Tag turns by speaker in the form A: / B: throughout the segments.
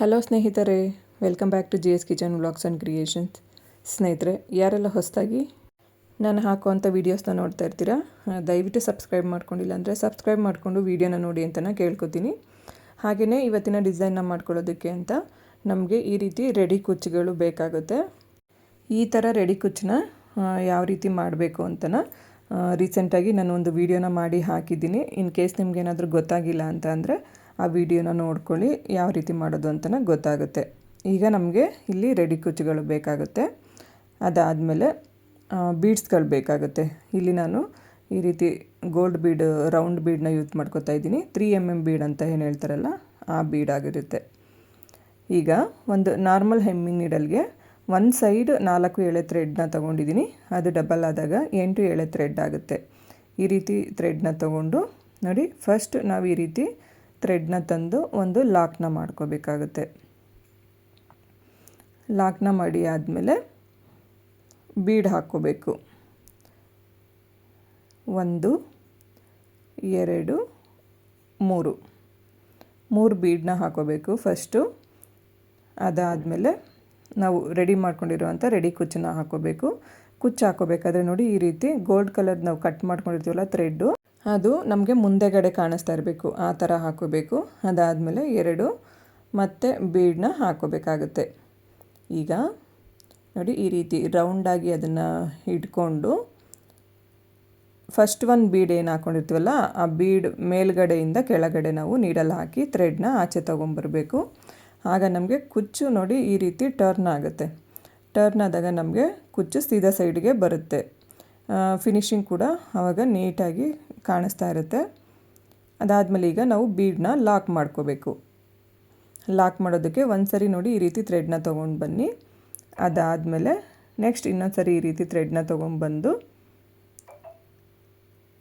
A: Hello ಸ್ನೇಹಿತರೆ, welcome back to G S kitchen vlogs and creations. ಸ್ನೇಹಿತರೆ, ಯಾರೆಲ್ಲ ಹೊಸದಾಗಿ ನಾನು ಹಾಕುವಂಥ ವೀಡಿಯೋಸ್ನ ನೋಡ್ತಾ ಇರ್ತೀರಾ? ದಯವಿಟ್ಟು ಸಬ್ಸ್ಕ್ರೈಬ್ ಮಾಡ್ಕೊಂಡಿಲ್ಲ ಅಂದರೆ ಸಬ್ಸ್ಕ್ರೈಬ್ ಮಾಡಿಕೊಂಡು ವೀಡಿಯೋನ ನೋಡಿ ಅಂತ ನಾನು ಕೇಳ್ಕೊತೀನಿ. ಹಾಗೆಯೇ ಇವತ್ತಿನ ಡಿಸೈನ್ನ ಮಾಡ್ಕೊಳ್ಳೋದಕ್ಕೆ ಅಂತ ನಮಗೆ ಈ ರೀತಿ ರೆಡಿ ಕುಚ್ಚುಗಳು ಬೇಕಾಗುತ್ತೆ. ಈ ಥರ ರೆಡಿ ಕುಚ್ಚನ್ನ ಯಾವ ರೀತಿ ಮಾಡಬೇಕು ಅಂತನ ರೀಸೆಂಟಾಗಿ ನಾನು ಒಂದು ವೀಡಿಯೋನ ಮಾಡಿ ಹಾಕಿದ್ದೀನಿ. ಇನ್ ಕೇಸ್ ನಿಮ್ಗೇನಾದರೂ ಗೊತ್ತಾಗಿಲ್ಲ ಅಂತ ಅಂದರೆ ಆ ವಿಡಿಯೋನ ನೋಡ್ಕೊಳ್ಳಿ, ಯಾವ ರೀತಿ ಮಾಡೋದು ಅಂತನ ಗೊತ್ತಾಗುತ್ತೆ. ಈಗ ನಮಗೆ ಇಲ್ಲಿ ರೆಡಿ ಕುಚ್ಚುಗಳು ಬೇಕಾಗುತ್ತೆ. ಅದಾದಮೇಲೆ ಬೀಡ್ಸ್ಗಳು ಬೇಕಾಗುತ್ತೆ. ಇಲ್ಲಿ ನಾನು ಈ ರೀತಿ ಗೋಲ್ಡ್ ಬೀಡ್ ರೌಂಡ್ ಬೀಡ್ನ ಯೂಸ್ ಮಾಡ್ಕೋತಾ ಇದ್ದೀನಿ. ತ್ರೀ ಎಂ ಎಂ ಬೀಡ್ ಅಂತ ಏನು ಹೇಳ್ತಾರಲ್ಲ, ಆ ಬೀಡ್ ಆಗಿರುತ್ತೆ. ಈಗ ಒಂದು ನಾರ್ಮಲ್ ಹೆಮ್ಮಿಂಗ್ ನೀಡಲ್ಗೆ ಒಂದು ಸೈಡ್ ನಾಲ್ಕು ಎಳೆ ಥ್ರೆಡ್ನ ತೊಗೊಂಡಿದ್ದೀನಿ. ಅದು ಡಬಲ್ ಆದಾಗ ಎಂಟು ಎಳೆ ಥ್ರೆಡ್ ಆಗುತ್ತೆ. ಈ ರೀತಿ ಥ್ರೆಡ್ನ ತೊಗೊಂಡು ನೋಡಿ ಫಸ್ಟ್ ನಾವು ಈ ರೀತಿ ಥ್ರೆಡ್ನ ತಂದು ಒಂದು ಲಾಕ್ನ ಮಾಡ್ಕೋಬೇಕಾಗುತ್ತೆ. ಲಾಕ್ನ ಮಾಡಿ ಆದಮೇಲೆ ಬೀಡ್ ಹಾಕ್ಕೋಬೇಕು. ಒಂದು, ಎರಡು, ಮೂರು. ಮೂರು ಬೀಡನ್ನ ಹಾಕೋಬೇಕು ಫಸ್ಟು. ಅದಾದಮೇಲೆ ನಾವು ರೆಡಿ ಮಾಡ್ಕೊಂಡಿರುವಂಥ ರೆಡಿ ಕುಚ್ಚನ್ನ ಹಾಕೋಬೇಕು ಕುಚ್ಚು ಹಾಕೋಬೇಕಾದ್ರೆ ನೋಡಿ ಈ ರೀತಿ ಗೋಲ್ಡ್ ಕಲರ್ ನಾವು ಕಟ್ ಮಾಡ್ಕೊಂಡಿರ್ತೀವಲ್ಲ ಥ್ರೆಡ್ಡು. ಅದು ನಮಗೆ ಮುಂದೆಗಡೆ ಕಾಣಿಸ್ತಾ ಇರಬೇಕು. ಆ ಥರ ಹಾಕೋಬೇಕು. ಅದಾದಮೇಲೆ ಎರಡು ಮತ್ತು ಬೀಡನ್ನ ಹಾಕೋಬೇಕಾಗುತ್ತೆ. ಈಗ ನೋಡಿ ಈ ರೀತಿ ರೌಂಡಾಗಿ ಅದನ್ನು ಇಟ್ಕೊಂಡು ಫಸ್ಟ್ ಒಂದು ಬೀಡ್ ಏನು ಹಾಕ್ಕೊಂಡಿರ್ತೀವಲ್ಲ ಆ ಬೀಡ್ ಮೇಲ್ಗಡೆಯಿಂದ ಕೆಳಗಡೆ ನಾವು ನೀಡಲ್ಲಿ ಹಾಕಿ ಥ್ರೆಡ್ನ ಆಚೆ ತೊಗೊಂಬರಬೇಕು. ಆಗ ನಮಗೆ ಕುಚ್ಚು ನೋಡಿ ಈ ರೀತಿ ಟರ್ನ್ ಆಗುತ್ತೆ. ಟರ್ನ್ ಆದಾಗ ನಮಗೆ ಕುಚ್ಚು ಸೀದಾ ಸೈಡ್ಗೆ ಬರುತ್ತೆ. ಫಿನಿಶಿಂಗ್ ಕೂಡ ಆವಾಗ ನೀಟಾಗಿ ಕಾಣಿಸ್ತಾ ಇರುತ್ತೆ. ಅದಾದಮೇಲೆ ಈಗ ನಾವು ಬೀಡನ್ನ ಲಾಕ್ ಮಾಡ್ಕೋಬೇಕು. ಲಾಕ್ ಮಾಡೋದಕ್ಕೆ ಒಂದು ಸರಿ ನೋಡಿ ಈ ರೀತಿ ಥ್ರೆಡ್ನ ತೊಗೊಂಡು ಬನ್ನಿ. ಅದಾದಮೇಲೆ ನೆಕ್ಸ್ಟ್ ಇನ್ನೊಂದು ಸರಿ ಈ ರೀತಿ ಥ್ರೆಡ್ನ ತೊಗೊಂಡ್ಬಂದು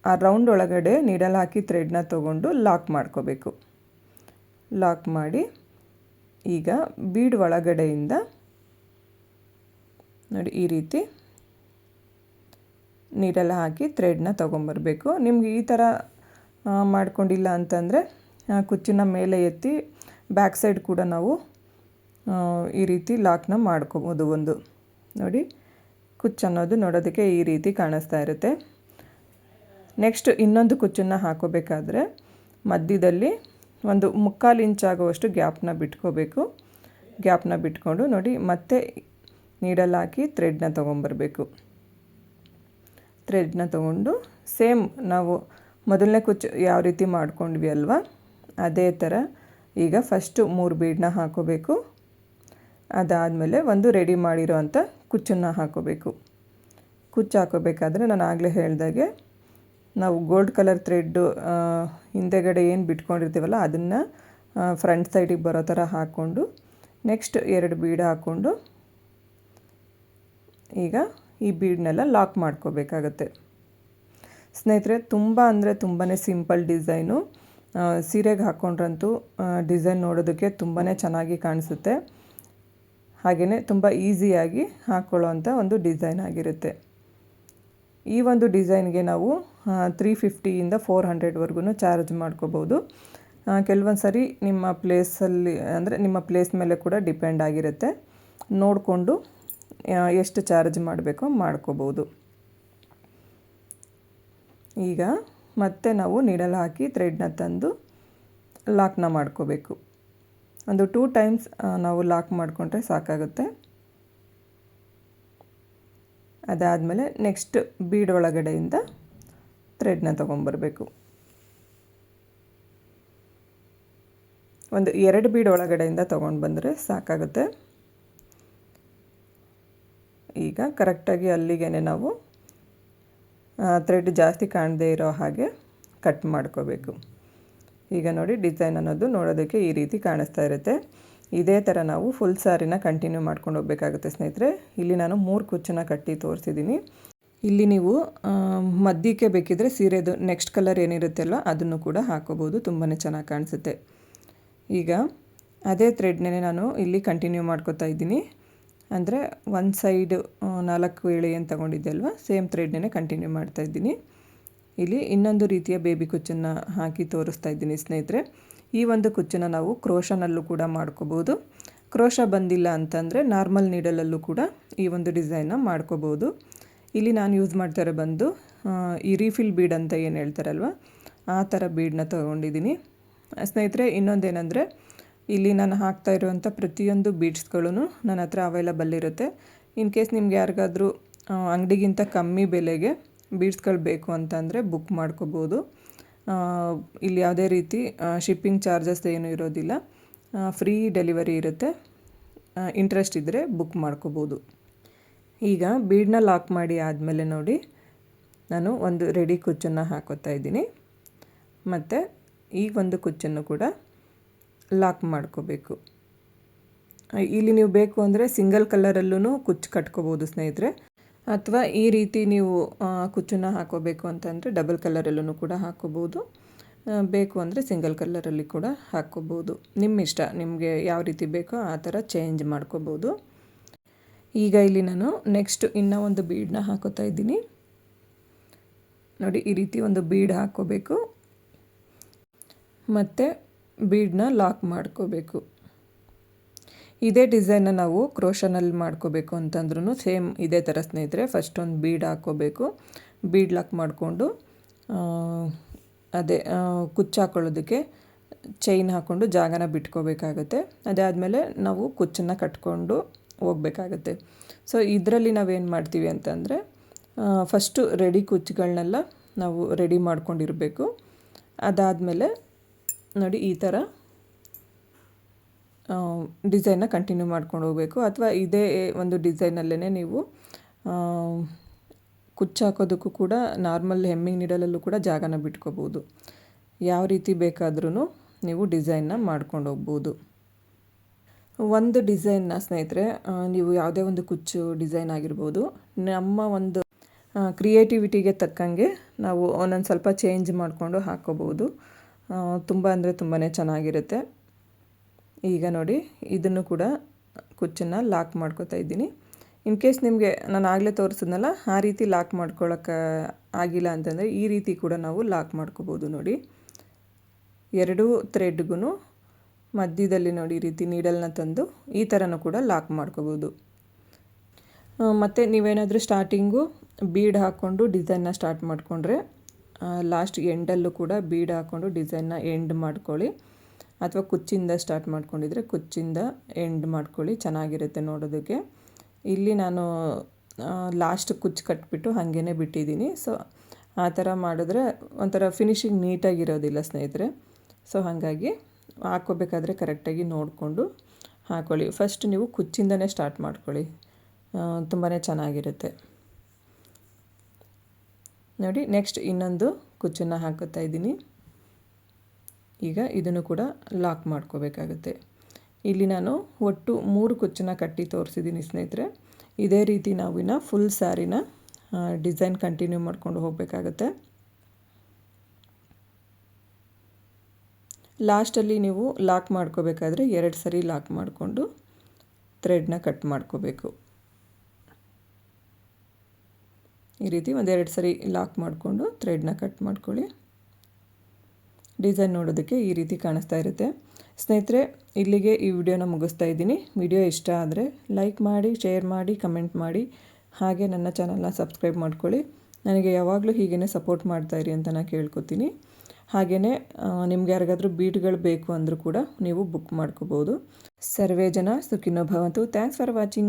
A: ಆ ರೌಂಡ್ ಒಳಗಡೆ ನೀಡಲ್ ಹಾಕಿ ಥ್ರೆಡ್ನ ತೊಗೊಂಡು ಲಾಕ್ ಮಾಡ್ಕೋಬೇಕು. ಲಾಕ್ ಮಾಡಿ ಈಗ ಬೀಡ್ ಒಳಗಡೆಯಿಂದ ನೋಡಿ ಈ ರೀತಿ ನೀರೆಲ್ಲ ಹಾಕಿ ಥ್ರೆಡ್ನ ತೊಗೊಂಬರ್ಬೇಕು. ನಿಮ್ಗೆ ಈ ಥರ ಮಾಡ್ಕೊಂಡಿಲ್ಲ ಅಂತಂದರೆ ಕುಚ್ಚಿನ ಮೇಲೆ ಎತ್ತಿ ಬ್ಯಾಕ್ ಸೈಡ್ ಕೂಡ ನಾವು ಈ ರೀತಿ ಲಾಕ್ನ ಮಾಡ್ಕೋಬೋದು ಒಂದು. ನೋಡಿ, ಕುಚ್ಚು ಅನ್ನೋದು ನೋಡೋದಕ್ಕೆ ಈ ರೀತಿ ಕಾಣಿಸ್ತಾ ಇರುತ್ತೆ. ನೆಕ್ಸ್ಟ್ ಇನ್ನೊಂದು ಕುಚ್ಚನ್ನು ಹಾಕೋಬೇಕಾದ್ರೆ, ಮಧ್ಯದಲ್ಲಿ ಒಂದು ಮುಕ್ಕಾಲು ಇಂಚ್ ಆಗುವಷ್ಟು ಗ್ಯಾಪ್ನ ಬಿಟ್ಕೋಬೇಕು. ಗ್ಯಾಪ್ನ ಬಿಟ್ಕೊಂಡು ನೋಡಿ, ಮತ್ತೆ ನೀಡಲ್ಲಾಕಿ ಥ್ರೆಡ್ನ ತೊಗೊಂಬರ್ಬೇಕು. ಥ್ರೆಡ್ನ ತೊಗೊಂಡು ಸೇಮ್ ನಾವು ಮೊದಲನೇ ಕುಚ್ಚು ಯಾವ ರೀತಿ ಮಾಡ್ಕೊಂಡ್ವಿ ಅಲ್ವಾ? ಅದೇ ಥರ ಈಗ ಫಸ್ಟು ಮೂರು ಬೀಡನ್ನ ಹಾಕೋಬೇಕು. ಅದಾದಮೇಲೆ ಒಂದು ರೆಡಿ ಮಾಡಿರೋ ಅಂಥ ಕುಚ್ಚನ್ನು ಹಾಕೋಬೇಕು. ಕುಚ್ಚು ಹಾಕೋಬೇಕಾದ್ರೆ ನಾನು ಆಗಲೇ ಹೇಳಿದಾಗೆ ನಾವು ಗೋಲ್ಡ್ ಕಲರ್ ಥ್ರೆಡ್ಡು ಹಿಂದೆಗಡೆ ಏನು ಬಿಟ್ಕೊಂಡಿರ್ತೀವಲ್ಲ ಅದನ್ನು ಫ್ರಂಟ್ ಸೈಡಿಗೆ ಬರೋ ಥರ ಹಾಕ್ಕೊಂಡು ನೆಕ್ಸ್ಟ್ ಎರಡು ಬೀಡ ಹಾಕ್ಕೊಂಡು ಈಗ ಈ ಬೀಡ್ನೆಲ್ಲ ಲಾಕ್ ಮಾಡ್ಕೋಬೇಕಾಗತ್ತೆ. ಸ್ನೇಹಿತರೆ, ತುಂಬ ಅಂದರೆ ತುಂಬಾ ಸಿಂಪಲ್ ಡಿಸೈನು. ಸೀರೆಗೆ ಹಾಕ್ಕೊಂಡ್ರಂತೂ ಡಿಸೈನ್ ನೋಡೋದಕ್ಕೆ ತುಂಬಾ ಚೆನ್ನಾಗಿ ಕಾಣಿಸುತ್ತೆ. ಹಾಗೆಯೇ ತುಂಬ ಈಸಿಯಾಗಿ ಹಾಕ್ಕೊಳ್ಳೋವಂಥ ಒಂದು ಡಿಸೈನ್ ಆಗಿರುತ್ತೆ. ಈ ಒಂದು ಡಿಸೈನ್ಗೆ ನಾವು ತ್ರೀ ಫಿಫ್ಟಿಯಿಂದ ಫೋರ್ ಹಂಡ್ರೆಡ್ವರೆಗೂ ಚಾರ್ಜ್ ಮಾಡ್ಕೋಬೋದು. ಕೆಲವೊಂದು ಸರಿ ನಿಮ್ಮ ಪ್ಲೇಸಲ್ಲಿ, ಅಂದರೆ ನಿಮ್ಮ ಪ್ಲೇಸ್ ಮೇಲೆ ಕೂಡ ಡಿಪೆಂಡ್ ಆಗಿರುತ್ತೆ. ನೋಡಿಕೊಂಡು ಎಷ್ಟು ಚಾರ್ಜ್ ಮಾಡಬೇಕೋ ಮಾಡ್ಕೋಬೋದು. ಈಗ ಮತ್ತೆ ನಾವು ನೀಡಲ್ ಹಾಕಿ ಥ್ರೆಡ್ನ ತಂದು ಲಾಕ್ನ ಮಾಡ್ಕೋಬೇಕು. ಒಂದು ಟೂ ಟೈಮ್ಸ್ ನಾವು ಲಾಕ್ ಮಾಡಿಕೊಂಡ್ರೆ ಸಾಕಾಗುತ್ತೆ. ಅದಾದಮೇಲೆ ನೆಕ್ಸ್ಟ್ ಬೀಡ್ ಒಳಗಡೆಯಿಂದ ಥ್ರೆಡ್ನ ತೊಗೊಂಬರ್ಬೇಕು. ಒಂದು ಎರಡು ಬೀಡ್ ಒಳಗಡೆಯಿಂದ ತೊಗೊಂಡು ಬಂದರೆ ಸಾಕಾಗುತ್ತೆ. ಈಗ ಕರೆಕ್ಟಾಗಿ ಅಲ್ಲಿಗೆ ನಾವು ಥ್ರೆಡ್ ಜಾಸ್ತಿ ಕಾಣದೇ ಇರೋ ಹಾಗೆ ಕಟ್ ಮಾಡ್ಕೋಬೇಕು. ಈಗ ನೋಡಿ ಡಿಸೈನ್ ಅನ್ನೋದು ನೋಡೋದಕ್ಕೆ ಈ ರೀತಿ ಕಾಣಿಸ್ತಾ ಇರುತ್ತೆ. ಇದೇ ಥರ ನಾವು ಫುಲ್ ಸಾರಿನ ಕಂಟಿನ್ಯೂ ಮಾಡ್ಕೊಂಡು ಹೋಗಬೇಕಾಗುತ್ತೆ ಸ್ನೇಹಿತರೆ. ಇಲ್ಲಿ ನಾನು ಮೂರು ಕುಚ್ಚನ್ನ ಕಟ್ಟಿ ತೋರಿಸಿದ್ದೀನಿ. ಇಲ್ಲಿ ನೀವು ಮದ್ಯಕ್ಕೆ ಬೇಕಿದ್ರೆ ಸೀರೆದು ನೆಕ್ಸ್ಟ್ ಕಲರ್ ಏನಿರುತ್ತಲ್ಲ ಅದನ್ನು ಕೂಡ ಹಾಕೋಬೋದು ತುಂಬಾ ಚೆನ್ನಾಗಿ ಕಾಣಿಸುತ್ತೆ. ಈಗ ಅದೇ ಥ್ರೆಡ್ನೇ ನಾನು ಇಲ್ಲಿ ಕಂಟಿನ್ಯೂ ಮಾಡ್ಕೊತಾ ಇದ್ದೀನಿ. ಅಂದರೆ ಒಂದು ಸೈಡ್ ನಾಲ್ಕು ವೇಳೆ ಏನು ತಗೊಂಡಿದ್ದೆ ಅಲ್ವಾ ಸೇಮ್ ಥ್ರೆಡ್ನೇ ಕಂಟಿನ್ಯೂ ಮಾಡ್ತಾ ಇದ್ದೀನಿ. ಇಲ್ಲಿ ಇನ್ನೊಂದು ರೀತಿಯ ಬೇಬಿ ಕುಚ್ಚನ್ನು ಹಾಕಿ ತೋರಿಸ್ತಾ ಇದ್ದೀನಿ ಸ್ನೇಹಿತರೆ. ಈ ಒಂದು ಕುಚ್ಚನ್ನು ನಾವು ಕ್ರೋಶನಲ್ಲೂ ಕೂಡ ಮಾಡ್ಕೋಬೋದು. ಕ್ರೋಶ ಬಂದಿಲ್ಲ ಅಂತಂದರೆ ನಾರ್ಮಲ್ ನೀಡಲಲ್ಲೂ ಕೂಡ ಈ ಒಂದು ಡಿಸೈನ್ನ ಮಾಡ್ಕೋಬೋದು. ಇಲ್ಲಿ ನಾನು ಯೂಸ್ ಮಾಡ್ತಾರೆ ಬಂದು ಈ ರೀಫಿಲ್ ಬೀಡ್ ಅಂತ ಏನು ಹೇಳ್ತಾರಲ್ವ, ಆ ಥರ ಬೀಡನ್ನ ತೊಗೊಂಡಿದ್ದೀನಿ. ಸ್ನೇಹಿತರೆ, ಇನ್ನೊಂದೇನೆಂದರೆ ಇಲ್ಲಿ ನಾನು ಹಾಕ್ತಾ ಇರುವಂಥ ಪ್ರತಿಯೊಂದು ಬೀಡ್ಸ್ಗಳೂ ನನ್ನ ಹತ್ರ ಅವೈಲಬಲ್ ಇರುತ್ತೆ. ಇನ್ ಕೇಸ್ ನಿಮ್ಗೆ ಯಾರಿಗಾದರೂ ಅಂಗಡಿಗಿಂತ ಕಮ್ಮಿ ಬೆಲೆಗೆ ಬೀಡ್ಸ್ಗಳು ಬೇಕು ಅಂತಂದರೆ ಬುಕ್ ಮಾಡ್ಕೋಬೋದು. ಇಲ್ಲಿ ಯಾವುದೇ ರೀತಿ ಶಿಪ್ಪಿಂಗ್ ಚಾರ್ಜಸ್ ಏನೂ ಇರೋದಿಲ್ಲ. ಫ್ರೀ ಡೆಲಿವರಿ ಇರುತ್ತೆ. ಇಂಟ್ರೆಸ್ಟ್ ಇದ್ದರೆ ಬುಕ್ ಮಾಡ್ಕೋಬೋದು. ಈಗ ಬೀಡನ್ನ ಲಾಕ್ ಮಾಡಿ ಆದಮೇಲೆ ನೋಡಿ, ನಾನು ಒಂದು ರೆಡಿ ಕುಚ್ಚನ್ನು ಹಾಕೋತಾ ಇದ್ದೀನಿ. ಮತ್ತು ಈ ಒಂದು ಕುಚ್ಚನ್ನು ಕೂಡ ಲಾಕ್ ಮಾಡ್ಕೋಬೇಕು. ಇಲ್ಲಿ ನೀವು ಬೇಕು ಅಂದರೆ ಸಿಂಗಲ್ ಕಲರಲ್ಲೂ ಕುಚ್ಚು ಕಟ್ಕೋಬೋದು ಸ್ನೇಹಿತರೆ. ಅಥವಾ ಈ ರೀತಿ ನೀವು ಕುಚ್ಚನ್ನು ಹಾಕೋಬೇಕು ಅಂತಂದರೆ ಡಬಲ್ ಕಲರಲ್ಲೂ ಕೂಡ ಹಾಕೋಬೋದು. ಬೇಕು ಅಂದರೆ ಸಿಂಗಲ್ ಕಲರಲ್ಲಿ ಕೂಡ ಹಾಕ್ಕೋಬೋದು ನಿಮ್ಮ ಇಷ್ಟ ನಿಮಗೆ ಯಾವ ರೀತಿ ಬೇಕೋ ಆ ಥರ ಚೇಂಜ್ ಮಾಡ್ಕೋಬೋದು. ಈಗ ಇಲ್ಲಿ ನಾನು ನೆಕ್ಸ್ಟ್ ಇನ್ನೂ ಒಂದು ಬೀಡನ್ನ ಹಾಕೋತಾ ಇದ್ದೀನಿ. ನೋಡಿ, ಈ ರೀತಿ ಒಂದು ಬೀಡ್ ಹಾಕ್ಕೋಬೇಕು. ಮತ್ತು ಬೀಡನ್ನ ಲಾಕ್ ಮಾಡ್ಕೋಬೇಕು. ಇದೇ ಡಿಸೈನ್ನ ನಾವು ಕ್ರೋಶನಲ್ಲಿ ಮಾಡ್ಕೋಬೇಕು ಅಂತಂದ್ರೂ ಸೇಮ್ ಇದೇ ಥರ ಸ್ನೇಹಿತರೆ ಫಸ್ಟ್ ಒಂದು ಬೀಡ್ ಹಾಕ್ಕೋಬೇಕು. ಬೀಡ್ ಲಾಕ್ ಮಾಡಿಕೊಂಡು ಅದೇ ಕುಚ್ಚು ಹಾಕೊಳ್ಳೋದಕ್ಕೆ ಚೈನ್ ಹಾಕ್ಕೊಂಡು ಜಾಗನ ಬಿಟ್ಕೋಬೇಕಾಗುತ್ತೆ. ಅದಾದಮೇಲೆ ನಾವು ಕುಚ್ಚನ್ನು ಕಟ್ಕೊಂಡು ಹೋಗ್ಬೇಕಾಗತ್ತೆ. ಸೊ ಇದರಲ್ಲಿ ನಾವೇನು ಮಾಡ್ತೀವಿ ಅಂತಂದರೆ ಫಸ್ಟು ರೆಡಿ ಕುಚ್ಚುಗಳನ್ನೆಲ್ಲ ನಾವು ರೆಡಿ ಮಾಡ್ಕೊಂಡಿರಬೇಕು. ಅದಾದಮೇಲೆ ನೋಡಿ, ಈ ಥರ ಡಿಸೈನ್ನ ಕಂಟಿನ್ಯೂ ಮಾಡ್ಕೊಂಡು ಹೋಗಬೇಕು. ಅಥವಾ ಇದೇ ಒಂದು ಡಿಸೈನಲ್ಲೇ ನೀವು ಕುಚ್ಚು ಹಾಕೋದಕ್ಕೂ ಕೂಡ ನಾರ್ಮಲ್ ಹೆಮ್ಮಿಂಗ್ ನೀಡಲಲ್ಲೂ ಕೂಡ ಜಾಗನ ಬಿಟ್ಕೋಬೋದು ಯಾವ ರೀತಿ ಬೇಕಾದ್ರೂ ನೀವು ಡಿಸೈನ್ನ ಮಾಡ್ಕೊಂಡು ಹೋಗ್ಬೋದು. ಒಂದು ಡಿಸೈನ್ನ ಸ್ನೇಹಿತರೆ ನೀವು ಯಾವುದೇ ಒಂದು ಕುಚ್ಚು ಡಿಸೈನ್ ಆಗಿರ್ಬೋದು, ನಮ್ಮ ಒಂದು ಕ್ರಿಯೇಟಿವಿಟಿಗೆ ತಕ್ಕಂಗೆ ನಾವು ಒಂದೊಂದು ಸ್ವಲ್ಪ ಚೇಂಜ್ ಮಾಡಿಕೊಂಡು ಹಾಕ್ಕೋಬೋದು ತುಂಬ ಅಂದರೆ ತುಂಬಾ ಚೆನ್ನಾಗಿರುತ್ತೆ. ಈಗ ನೋಡಿ, ಇದನ್ನು ಕೂಡ ಕುಚ್ಚನ್ನು ಲಾಕ್ ಮಾಡ್ಕೋತಾ ಇದ್ದೀನಿ. ಇನ್ ಕೇಸ್ ನಿಮಗೆ, ನಾನು ಆಗಲೇ ತೋರಿಸಿದ್ನಲ್ಲ, ಆ ರೀತಿ ಲಾಕ್ ಮಾಡ್ಕೊಳ್ಳೋಕೆ ಆಗಿಲ್ಲ ಅಂತಂದರೆ, ಈ ರೀತಿ ಕೂಡ ನಾವು ಲಾಕ್ ಮಾಡ್ಕೋಬೋದು ನೋಡಿ. ಎರಡೂ ಥ್ರೆಡ್ಗೂ ಮಧ್ಯದಲ್ಲಿ ನೋಡಿ, ಈ ರೀತಿ ನೀಡಲ್ನ ತಂದು ಈ ಥರನೂ ಕೂಡ ಲಾಕ್ ಮಾಡ್ಕೋಬೋದು. ಮತ್ತು ನೀವೇನಾದರೂ ಸ್ಟಾರ್ಟಿಂಗು ಬೀಡ್ ಹಾಕ್ಕೊಂಡು ಡಿಸೈನ್ನ ಸ್ಟಾರ್ಟ್ ಮಾಡಿಕೊಂಡ್ರೆ ಲಾಸ್ಟ್ ಎಂಡಲ್ಲೂ ಕೂಡ ಬೀಡ್ ಹಾಕ್ಕೊಂಡು ಡಿಸೈನ್ನ ಎಂಡ್ ಮಾಡ್ಕೊಳ್ಳಿ. ಅಥವಾ ಕುಚ್ಚಿಂದ ಸ್ಟಾರ್ಟ್ ಮಾಡ್ಕೊಂಡಿದ್ರೆ ಕುಚ್ಚಿಂದ ಎಂಡ್ ಮಾಡ್ಕೊಳ್ಳಿ. ಚೆನ್ನಾಗಿರುತ್ತೆ ನೋಡೋದಕ್ಕೆ. ಇಲ್ಲಿ ನಾನು ಲಾಸ್ಟ್ ಕುಚ್ಚು ಕಟ್ಬಿಟ್ಟು ಹಾಗೇ ಬಿಟ್ಟಿದ್ದೀನಿ. ಸೊ ಆ ಥರ ಮಾಡಿದ್ರೆ ಒಂಥರ ಫಿನಿಶಿಂಗ್ ನೀಟಾಗಿರೋದಿಲ್ಲ ಸ್ನೇಹಿತರೆ. ಸೊ ಹಾಗಾಗಿ ಹಾಕ್ಕೋಬೇಕಾದ್ರೆ ಕರೆಕ್ಟಾಗಿ ನೋಡಿಕೊಂಡು ಹಾಕ್ಕೊಳ್ಳಿ ಫಸ್ಟ್ ನೀವು ಕುಚ್ಚಿಂದನೇ ಸ್ಟಾರ್ಟ್ ಮಾಡ್ಕೊಳ್ಳಿ. ತುಂಬಾ ಚೆನ್ನಾಗಿರುತ್ತೆ. ನೋಡಿ ನೆಕ್ಸ್ಟ್ ಇನ್ನೊಂದು ಕುಚ್ಚನ್ನು ಹಾಕುತ್ತಾ ಇದ್ದೀನಿ. ಈಗ ಇದನ್ನು ಕೂಡ ಲಾಕ್ ಮಾಡ್ಕೋಬೇಕಾಗುತ್ತೆ. ಇಲ್ಲಿ ನಾನು ಒಟ್ಟು ಮೂರು ಕುಚ್ಚನ್ನು ಕಟ್ಟಿ ತೋರಿಸಿದ್ದೀನಿ ಸ್ನೇಹಿತರೆ. ಇದೇ ರೀತಿ ನಾವು ಇನ್ನು ಫುಲ್ ಸ್ಯಾರಿನ ಡಿಸೈನ್ ಕಂಟಿನ್ಯೂ ಮಾಡ್ಕೊಂಡು ಹೋಗಬೇಕಾಗತ್ತೆ. ಲಾಸ್ಟಲ್ಲಿ ನೀವು ಲಾಕ್ ಮಾಡ್ಕೋಬೇಕಾದ್ರೆ ಎರಡು ಸರಿ ಲಾಕ್ ಮಾಡಿಕೊಂಡು ಥ್ರೆಡ್ನ ಕಟ್ ಮಾಡ್ಕೋಬೇಕು. ಈ ರೀತಿ ಒಂದೆರಡು ಸರಿ ಲಾಕ್ ಮಾಡಿಕೊಂಡು ಥ್ರೆಡ್ನ ಕಟ್ ಮಾಡ್ಕೊಳ್ಳಿ. ಡಿಸೈನ್ ನೋಡೋದಕ್ಕೆ ಈ ರೀತಿ ಕಾಣಿಸ್ತಾ ಇರುತ್ತೆ. ಸ್ನೇಹಿತರೆ, ಇಲ್ಲಿಗೆ ಈ ವಿಡಿಯೋನ ಮುಗಿಸ್ತಾ ಇದ್ದೀನಿ. ವಿಡಿಯೋ ಇಷ್ಟ ಆದರೆ ಲೈಕ್ ಮಾಡಿ ಶೇರ್ ಮಾಡಿ ಕಮೆಂಟ್ ಮಾಡಿ. ಹಾಗೆ ನನ್ನ ಚಾನಲ್ನ ಸಬ್ಸ್ಕ್ರೈಬ್ ಮಾಡ್ಕೊಳ್ಳಿ. ನನಗೆ ಯಾವಾಗಲೂ ಹೀಗೇ ಸಪೋರ್ಟ್ ಮಾಡ್ತಾಯಿರಿ ಅಂತ ನಾನು ಕೇಳ್ಕೊತೀನಿ. ಹಾಗೆಯೇ ನಿಮ್ಗೆ ಯಾರಿಗಾದರೂ ಬೀಟ್ಗಳು ಬೇಕು ಅಂದರೂ ಕೂಡ ನೀವು ಬುಕ್ ಮಾಡ್ಕೋಬೋದು. ಸರ್ವೇ ಜನ ಸುಖಿನೋ ಭವಂತು. Thanks for watching